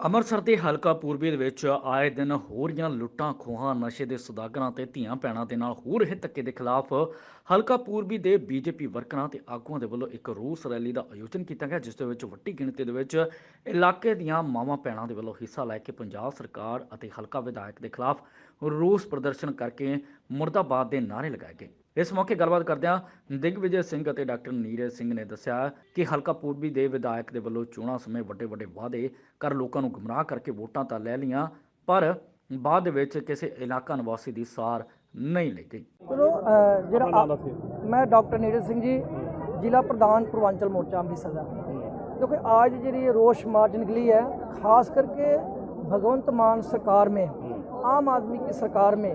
ਅੰਮ੍ਰਿਤਸਰ ਦੇ ਹਲਕਾ ਪੂਰਬੀ ਦੇ ਵਿੱਚ ਆਏ ਦਿਨ ਹੋਰ ਰਹੀਆਂ ਲੁੱਟਾਂ, ਖੋਹਾਂ, ਨਸ਼ੇ ਦੇ ਸੌਦਾਗਰਾਂ ਤੇ ਧੀਆਂ ਭੈਣਾਂ ਦੇ ਨਾਲ ਹੋ ਰਹੇ ਧੱਕੇ ਦੇ ਖਿਲਾਫ ਹਲਕਾ ਪੂਰਬੀ ਦੇ ਬੀਜੇਪੀ ਵਰਕਰਾਂ ਤੇ ਆਗੂਆਂ ਦੇ ਵੱਲੋਂ ਇੱਕ ਰੋਸ ਰੈਲੀ ਦਾ ਆਯੋਜਨ ਕੀਤਾ ਗਿਆ, ਜਿਸ ਦੇ ਵਿੱਚ ਵੱਡੀ ਗਿਣਤੀ ਦੇ ਵਿੱਚ ਇਲਾਕੇ ਦੀਆਂ ਮਾਵਾਂ ਭੈਣਾਂ ਦੇ ਵੱਲੋਂ ਹਿੱਸਾ ਲੈ ਕੇ ਪੰਜਾਬ ਸਰਕਾਰ ਅਤੇ ਹਲਕਾ ਵਿਧਾਇਕ ਦੇ ਖਿਲਾਫ ਰੋਸ ਪ੍ਰਦਰਸ਼ਨ ਕਰਕੇ ਮੁਰਦਾਬਾਦ ਦੇ ਨਾਅਰੇ ਲਗਾਏ ਗਏ। ਇਸ ਮੌਕੇ ਗੱਲਬਾਤ ਕਰਦਿਆਂ ਦਿਗਵਿਜੇ ਸਿੰਘ ਅਤੇ ਡਾਕਟਰ ਨੀਰਜ ਸਿੰਘ ਨੇ ਦੱਸਿਆ ਕਿ ਹਲਕਾ ਪੂਰਬੀ ਦੇ ਵਿਧਾਇਕ ਦੇ ਵੱਲੋਂ ਚੋਣਾਂ ਸਮੇਂ ਵੱਡੇ ਵੱਡੇ ਵਾਅਦੇ ਕਰ ਲੋਕਾਂ ਨੂੰ ਗੁੰਮਰਾਹ ਕਰਕੇ ਵੋਟਾਂ ਤਾਂ ਲੈ ਲਈਆਂ ਪਰ ਬਾਅਦ ਦੇ ਵਿੱਚ ਕਿਸੇ ਇਲਾਕਾ ਨਿਵਾਸੀ ਦੀ ਸਾਰ ਨਹੀਂ ਲਈ ਗਈ ਚਲੋ ਅ, ਜਿਹੜਾ ਆ- ਮੈਂ ਡਾਕਟਰ ਨੀਰਜ ਸਿੰਘ ਜੀ ਜ਼ਿਲ੍ਹਾ ਪ੍ਰਧਾਨ ਪੂਰਵਾਂਚਲ ਮੋਰਚਾ ਅੰਮ੍ਰਿਤਸਰ ਦਾ देखो आज ਜਿਹੜੀ ये रोष मार्च निकली है खास करके भगवंत मान सरकार में आम आदमी की सरकार में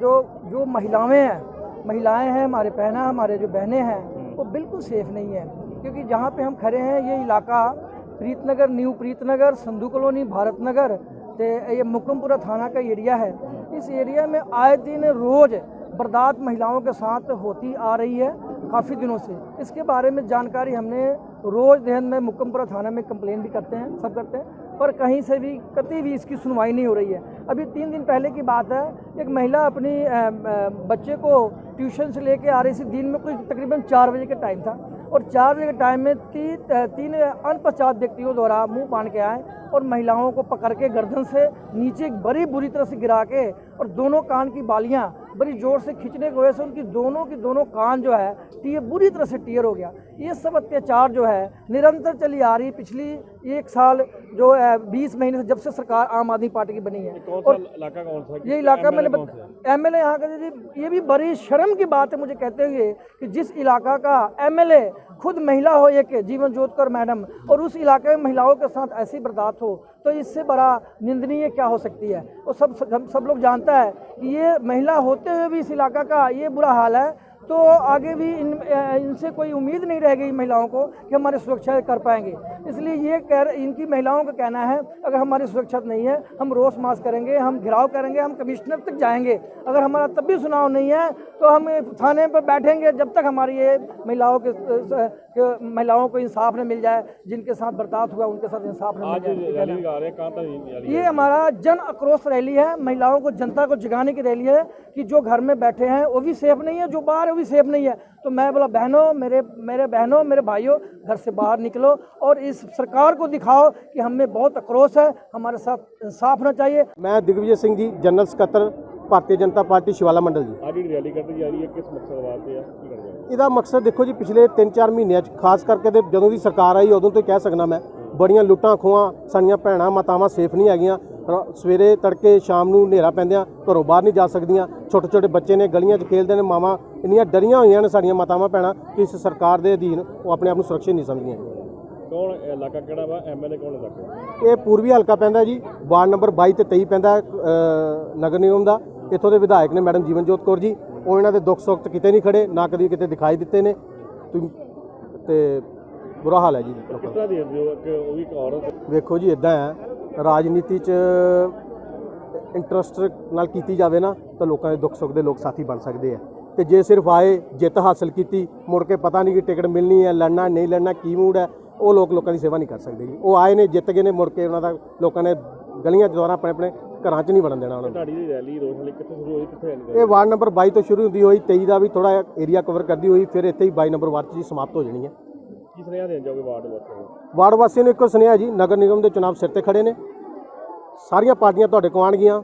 जो जो महिलाएं हैं महिलाएँ हैं हमारे पहना हमारे जो बहनें हैं वो हम्म। बिल्कुल सेफ़ नहीं है। क्योंकि जहाँ पे हम खड़े हैं ये इलाका प्रीतनगर न्यू प्रीतनगर संधु कॉलोनी भारत नगर ते ये मुकमपुरा थाना का एरिया है। इस एरिया में आए दिन रोज़ बर्दात महिलाओं के साथ होती आ रही है काफ़ी दिनों से। इसके बारे में जानकारी हमने रोज़ दहन में मुकमपुरा थाना में कंप्लेन भी करते हैं सब करते हैं। पर कहीं से भी कभी भी इसकी सुनवाई नहीं हो रही है। अभी तीन दिन पहले की बात है एक महिला अपनी बच्चे को ट्यूशन से लेके आ रही थी। दिन में कोई तकरीबन चार बजे का टाइम था और चार बजे के टाइम में ती, तीन अनपहचान व्यक्तियों द्वारा मुँह बाँध के आए और महिलाओं को पकड़ के गर्दन से नीचे बड़ी बुरी तरह से गिरा के और दोनों कान की बालियाँ बड़ी ज़ोर से खींचने की वजह से उनकी दोनों की दोनों कान जो है टीयर बुरी तरह से टीयर हो गया। ये सब अत्याचार जो है निरंतर चली आ रही पिछली एक साल जो है बीस महीने से जब से सरकार आम आदमी पार्टी की बनी है। और इलाका कौन सा ये इलाका मैंने? एम एल ए यहाँ का जी ये भी बड़ी शर्म की बात है मुझे कहते हुए कि जिस इलाका का एम एल ए खुद महिला हो एक जीवन जोतकर मैडम और उस इलाके में महिलाओं के साथ ऐसी बर्दाश्त हो तो इससे बड़ा निंदनीय क्या हो सकती है और सब सब, सब लोग जानता है कि ये महिला होते हुए भी इस इलाका का ये बुरा हाल है तो आगे भी इन इनसे कोई उम्मीद नहीं रह गई महिलाओं को कि हमारी सुरक्षा कर पाएँगे। इसलिए ये कह इनकी महिलाओं का कहना है अगर हमारी सुरक्षा नहीं है हम रोस मास करेंगे हम घिराव करेंगे हम कमिश्नर तक जाएँगे। अगर हमारा तब भी सुनाव नहीं है तो हम थाने पर बैठेंगे जब तक हमारी ये महिलाओं के, के महिलाओं को इंसाफ न मिल जाए जिनके साथ बर्ताव हुआ उनके साथ इंसाफ न मिल जाए। ये हमारा जन आक्रोश रैली है महिलाओं को जनता को जगाने की रैली है कि जो घर में बैठे हैं वो भी सेफ़ नहीं है जो बाहर है वो भी सेफ नहीं है तो मैं बोला बहनों मेरे मेरे बहनों मेरे भाइयों घर से बाहर निकलो और इस सरकार को दिखाओ कि हमें बहुत आक्रोश है हमारे साथ इंसाफ होना चाहिए ਮੈਂ ਦਿਗਵਿਜੇ ਸਿੰਘ ਜੀ ਜਨਰਲ ਸਕੱਤਰ ਭਾਰਤੀ ਜਨਤਾ ਪਾਰਟੀ ਸ਼ਿਵਾਲਾ ਮੰਡਲ ਜੀ आज ਜਿਹੜੀ ਰੈਲੀ ਕੱਢੀ ਜਾ ਰਹੀ ਹੈ ਕਿਸ ਮਕਸਦ ਵਾਸਤੇ ਆ ਕੀ ਕਰਦੇ ਆ ਇਹਦਾ ਮਕਸਦ ਦੇਖੋ ਜੀ ਪਿਛਲੇ 3-4 ਮਹੀਨਿਆਂ 'ਚ ਖਾਸ ਕਰਕੇ ਤੇ ਜਦੋਂ ਦੀ ਸਰਕਾਰ ਆਈ ਉਦੋਂ ਤੋਂ ਹੀ ਕਹਿ ਸਕਣਾ ਮੈਂ ਬੜੀਆਂ ਲੁੱਟਾਂ ਖੋਹਾਂ ਸਾਡੀਆਂ ਭੈਣਾਂ ਮਾਤਾਵਾਂ ਸੇਫ ਨਹੀਂ ਹੈਗੀਆਂ ਰ- ਸਵੇਰੇ ਤੜਕੇ ਸ਼ਾਮ ਨੂੰ ਹਨੇਰਾ ਪੈਂਦਿਆਂ ਘਰੋਂ ਬਾਹਰ ਨਹੀਂ ਜਾ ਸਕਦੀਆਂ। ਛੋਟੇ ਛੋਟੇ ਬੱਚੇ ਨੇ ਗਲੀਆਂ 'ਚ ਖੇਲਦੇ ਨੇ ਮਾਵਾਂ ਇੰਨੀਆਂ ਡਰੀਆਂ ਹੋਈਆਂ ਨੇ ਸਾਡੀਆਂ ਮਾਤਾਵਾਂ ਭੈਣਾਂ ਕਿ ਇਸ ਸਰਕਾਰ ਦੇ ਅਧੀਨ ਉਹ ਆਪਣੇ ਆਪ ਨੂੰ ਸੁਰੱਖਿਅਤ ਨਹੀਂ ਸਮਝਦੀਆਂ। ਕੌਣ ਇਲਾਕਾ ਕਿਹੜਾ ਵਾ? ਐਮਐਲਏ ਕੌਣ ਇਲਾਕਾ? ਇਹ ਪੂਰਬੀ ਹਲਕਾ ਪੈਂਦਾ ਜੀ ਵਾਰਡ ਨੰਬਰ 22 ਤੇ 23 ਪੈਂਦਾ ਨਗਰ ਨਿਗਮ ਦਾ। ਇੱਥੋਂ ਦੇ ਵਿਧਾਇਕ ਨੇ ਮੈਡਮ ਜੀਵਨਜੋਤ ਕੌਰ ਜੀ। ਉਹ ਇਹਨਾਂ ਦੇ ਦੁੱਖ ਸੁੱਖ ਕਿਤੇ ਨਹੀਂ ਖੜੇ ਨਾ ਕਦੀ ਕਿਤੇ ਦਿਖਾਈ ਦਿੱਤੇ ਨੇ। ਤੇ ਬੁਰਾ ਹਾਲ ਹੈ ਜੀ। ਕਿਸ ਤਰ੍ਹਾਂ ਦੇਖਦੇ ਹੋ ਕਿ ਉਹ ਵੀ ਇੱਕ ਔਰਤ ਦਾ। ਵੇਖੋ ਜੀ ਇਦਾਂ ਹੈ। ਰਾਜਨੀਤੀ 'ਚ ਇੰਟਰਸਟ ਨਾਲ ਕੀਤੀ ਜਾਵੇ ਨਾ ਤਾਂ ਲੋਕਾਂ ਦੇ ਦੁੱਖ ਸੁੱਖ ਦੇ ਲੋਕ ਸਾਥੀ ਬਣ ਸਕਦੇ ਆ। ਤੇ ਜੇ ਸਿਰਫ ਆਏ ਜਿੱਤ ਹਾਸਲ ਕੀਤੀ ਮੁੜ ਕੇ ਪਤਾ ਨਹੀਂ ਕਿ ਟਿਕਟ ਮਿਲਣੀ ਹੈ ਲੜਨਾ ਨਹੀਂ ਲੜਨਾ ਕੀ ਮੂਡ ਹੈ ਉਹ ਲੋਕ ਲੋਕਾਂ ਦੀ ਸੇਵਾ ਨਹੀਂ ਕਰ ਸਕਦੇ ਜੀ। ਉਹ ਆਏ ਨੇ ਜਿੱਤ ਗਏ ਨੇ ਮੁੜ ਕੇ ਉਹਨਾਂ ਦਾ ਲੋਕਾਂ ਨੇ ਗਲੀਆਂ 'ਚ ਦੁਆਰਾ ਆਪਣੇ ਆਪਣੇ ਘਰਾਂ 'ਚ ਨਹੀਂ ਵੜਨ ਦੇਣਾ ਉਹਨਾਂ ਨੂੰ। ਤੁਹਾਡੀ ਦੀ ਰੈਲੀ ਰੋਜ਼ ਵਾਲੀ ਕਿੱਥੋਂ ਸ਼ੁਰੂ ਹੋਈ ਕਿੱਥੇ ਐਂਡ ਇਹ ਵਾਰਡ ਨੰਬਰ 22 ਤੋਂ ਸ਼ੁਰੂ ਹੁੰਦੀ ਹੋਈ 23 ਦਾ ਵੀ ਥੋੜਾ ਏਰੀਆ ਕਵਰ ਕਰਦੀ ਹੋਈ ਫਿਰ ਇੱਥੇ ਹੀ 22 ਨੰਬਰ ਵਾਰਡ 'ਚ ਜੀ ਸਮਾਪਤ ਹੋ ਜਾਣੀ ਹੈ। ਕੀ ਸੁਨੇਹਾ ਦੇਣ ਜਾਓਗੇ ਵਾਰਡ ਵਾਸੀਆਂ ਨੂੰ ਵਾਰਡ ਵਾਸੀਆਂ ਨੂੰ ਇੱਕੋ ਸੁਨੇਹਾ ਜੀ ਨਗਰ ਨਿਗਮ ਦੇ ਚੁਣਾਵ ਸਿਰ ਤੇ ਖੜੇ ਨੇ। ਸਾਰੀਆਂ ਪਾਰਟੀਆਂ ਤੁਹਾਡੇ ਕੋਲ ਆਉਣਗੀਆਂ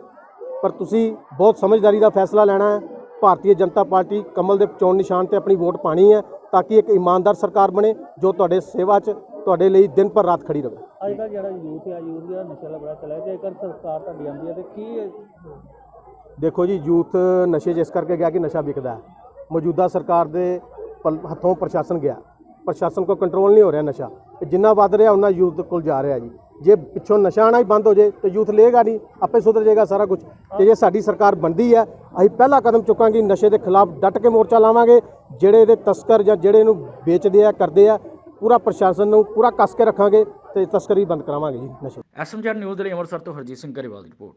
ਪਰ ਤੁਸੀਂ ਬਹੁਤ ਸਮਝਦਾਰੀ ਦਾ ਫੈਸਲਾ ਲੈਣਾ ਹੈ। ਭਾਰਤੀ ਜਨਤਾ ਪਾਰਟੀ ਕਮਲ ਦੇ ਚੋਣ ਨਿਸ਼ਾਨ ਤੇ ਆਪਣੀ ਵੋਟ ਪਾਣੀ ਹੈ ਤਾਂ ਕਿ ਇੱਕ ਇਮਾਨਦਾਰ ਸਰਕਾਰ ਬਣੇ ਜੋ ਤੁਹਾਡੇ ਸੇਵਾ 'ਚ ਤੁਹਾਡੇ ਲਈ ਦਿਨ ਪਰ ਰਾਤ ਖੜੀ ਰਹੇ। ਅੱਜ ਦਾ ਜਿਹੜਾ ਯੂਥ ਹੈ ਯੂਥ ਦਾ ਨਸ਼ਾ ਦਾ ਬੜਾ ਚਲਾ ਜੇਕਰ ਸਰਕਾਰ ਤੁਹਾਡੀ ਆਉਂਦੀ ਹੈ ਤੇ ਕੀ ਦੇਖੋ ਜੀ ਯੂਥ ਨਸ਼ੇ ਇਸ ਕਰਕੇ ਗਿਆ ਕਿ ਨਸ਼ਾ ਵਿਕਦਾ ਮੌਜੂਦਾ ਸਰਕਾਰ ਦੇ ਹੱਥੋਂ ਪ੍ਰਸ਼ਾਸਨ ਗਿਆ। ਪ੍ਰਸ਼ਾਸਨ ਕੋਲ ਕੰਟਰੋਲ ਨਹੀਂ ਹੋ ਰਿਹਾ ਨਸ਼ਾ। ਤੇ ਜਿੰਨਾ ਵੱਧ ਰਿਹਾ ਉਹਨਾਂ ਯੂਥ ਕੋਲ ਜਾ ਰਿਹਾ ਜੀ। ਜੇ ਪਿੱਛੋਂ ਨਸ਼ਾ ਆਣਾ ਹੀ ਬੰਦ ਹੋ ਜੇ, ਤੇ ਯੂਥ ਲਏਗਾ ਨਹੀਂ, ਆਪੇ ਸੁਧਰ ਜਾਏਗਾ ਸਾਰਾ ਕੁਝ ਤੇ ਜੇ ਸਾਡੀ ਸਰਕਾਰ ਬਣਦੀ ਹੈ, ਅਸੀਂ ਪਹਿਲਾ ਕਦਮ ਚੁੱਕਾਂਗੇ, ਨਸ਼ੇ ਦੇ ਖਿਲਾਫ ਡਟ ਕੇ ਮੋਰਚਾ ਲਾਵਾਂਗੇ, ਜਿਹੜੇ ਇਹਦੇ ਤਸਕਰ ਜਾਂ ਜਿਹੜੇ ਇਹਨੂੰ ਵੇਚਦੇ ਆ, ਕਰਦੇ ਆ, ਪੂਰਾ ਪ੍ਰਸ਼ਾਸਨ ਨੂੰ ਪੂਰਾ ਕੱਸ ਕੇ ਰੱਖਾਂਗੇ, ਤੇ ਤਸਕਰੀ ਬੰਦ ਕਰਾਵਾਂਗੇ ਜੀ ਨਸ਼ੇ। ਐਸਐਮਜੀ ਨਿਊਜ਼ ਦੇ ਲਈ ਅੰਮ੍ਰਿਤਸਰ ਤੋਂ ਹਰਜੀਤ ਸਿੰਘ ਗਰੇਵਾਲ ਦੀ ਰਿਪੋਰਟ।